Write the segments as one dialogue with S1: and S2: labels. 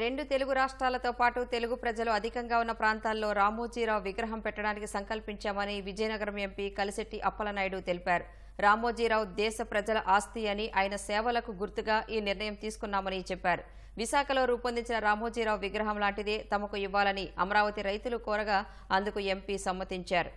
S1: రెండు తెలుగు రాష్ట్రాలతో పాటు తెలుగు ప్రజలు అధికంగా ఉన్న ప్రాంతాల్లో రామోజీరావు విగ్రహం పెట్టడానికి సంకల్పించామని విజయనగరం ఎంపీ కలిశెట్టి అప్పలనాయుడు తెలిపారు. రామోజీరావు దేశ ప్రజల ఆస్తి అని ఆయన సేవలకు గుర్తుగా ఈ నిర్ణయం తీసుకున్నామని చెప్పారు. విశాఖలో రూపొందించిన రామోజీరావు విగ్రహం లాంటిదే తమకు ఇవ్వాలని అమరావతి రైతులు కోరగా అందుకు ఎంపీ సమ్మతించారు.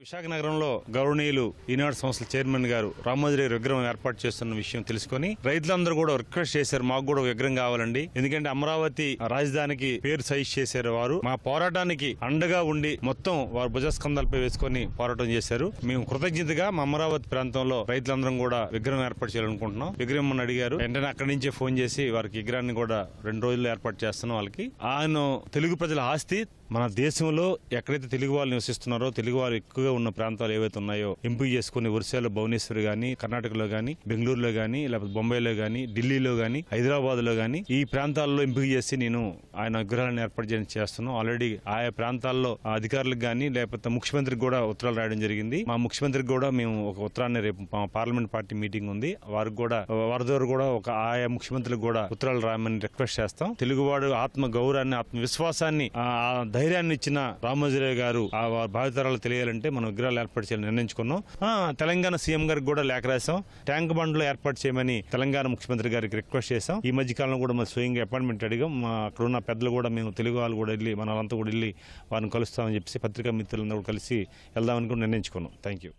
S2: విశాఖ నగరంలో గౌరవనీయులు ఈనాడు సంస్థల చైర్మన్ గారు రామోజీరావు విగ్రహం ఏర్పాటు చేస్తున్న విషయం తెలుసుకొని రైతులందరూ కూడా రిక్వెస్ట్ చేశారు. మాకు కూడా విగ్రహం కావాలండి. ఎందుకంటే అమరావతి రాజధానికి పేరు సైజ్ చేశారు వారు. మా పోరాటానికి అండగా ఉండి మొత్తం వారు భుజస్కంధాలపై వేసుకొని పోరాటం చేశారు. మేము కృతజ్ఞతగా మా అమరావతి ప్రాంతంలో రైతులందరం కూడా విగ్రహం ఏర్పాటు చేయాలనుకుంటున్నాం. విగ్రహం అని అడిగారు. వెంటనే అక్కడి నుంచే ఫోన్ చేసి వారికి విగ్రహాన్ని కూడా రెండు రోజులు ఏర్పాటు చేస్తున్నాం వాళ్ళకి. ఆయన తెలుగు ప్రజల ఆస్తి మన దేశంలో ఎక్కడైతే తెలుగు వాళ్ళు నివసిస్తున్నారో తెలుగు వారు ఎక్కువగా ఉన్న ప్రాంతాలు ఏవైతే ఉన్నాయో ఎంపిక చేసుకుని ఒరిస్సాలో భువనేశ్వర్ గానీ కర్ణాటకలో గానీ బెంగళూరులో గానీ లేకపోతే బొంబాయిలో గానీ ఢిల్లీలో గానీ హైదరాబాద్లో గానీ ఈ ప్రాంతాల్లో ఎంపిక చేసి నేను ఆయన విగ్రహాలను ఏర్పాటు చేయడం చేస్తున్నాను. ఆల్రెడీ ఆయా ప్రాంతాల్లో అధికారులకు గానీ లేకపోతే ముఖ్యమంత్రికి కూడా ఉత్తరాలు రాయడం జరిగింది. మా ముఖ్యమంత్రికి కూడా మేము ఒక ఉత్తరాన్ని రేపు మా పార్లమెంట్ పార్టీ మీటింగ్ ఉంది. వారికి కూడా వారి ద్వారా కూడా ఒక ఆయా ముఖ్యమంత్రులకు కూడా ఉత్తరాలు రాయమని రిక్వెస్ట్ చేస్తాం. తెలుగువాడు ఆత్మ గౌరవాన్ని ఆత్మ విశ్వాసాన్ని ఆ ధైర్యాన్ని ఇచ్చిన రామోజీరావు గారు ఆ వారి భావితరాలు తెలియాలంటే మనం విగ్రహాలు ఏర్పాటు చేయాలని నిర్ణయించుకున్నాం. తెలంగాణ సీఎం గారికి కూడా లేఖ రాసాం ట్యాంక్ బండ్లు ఏర్పాటు చేయమని తెలంగాణ ముఖ్యమంత్రి గారికి రిక్వెస్ట్ చేశాం. ఈ మధ్య కాలంలో కూడా మనం స్వయంగా అపాయింట్మెంట్ అడిగాం. మా అక్కడ ఉన్న పెద్దలు కూడా మేము తెలుగు వాళ్ళు కూడా వెళ్ళి మన వాళ్ళంతా కూడా వెళ్ళి వారిని కలుస్తామని చెప్పేసి పత్రికా మిత్రులందరూ కూడా కలిసి వెళ్దామని కూడా నిర్ణయించుకున్నాం. Thank you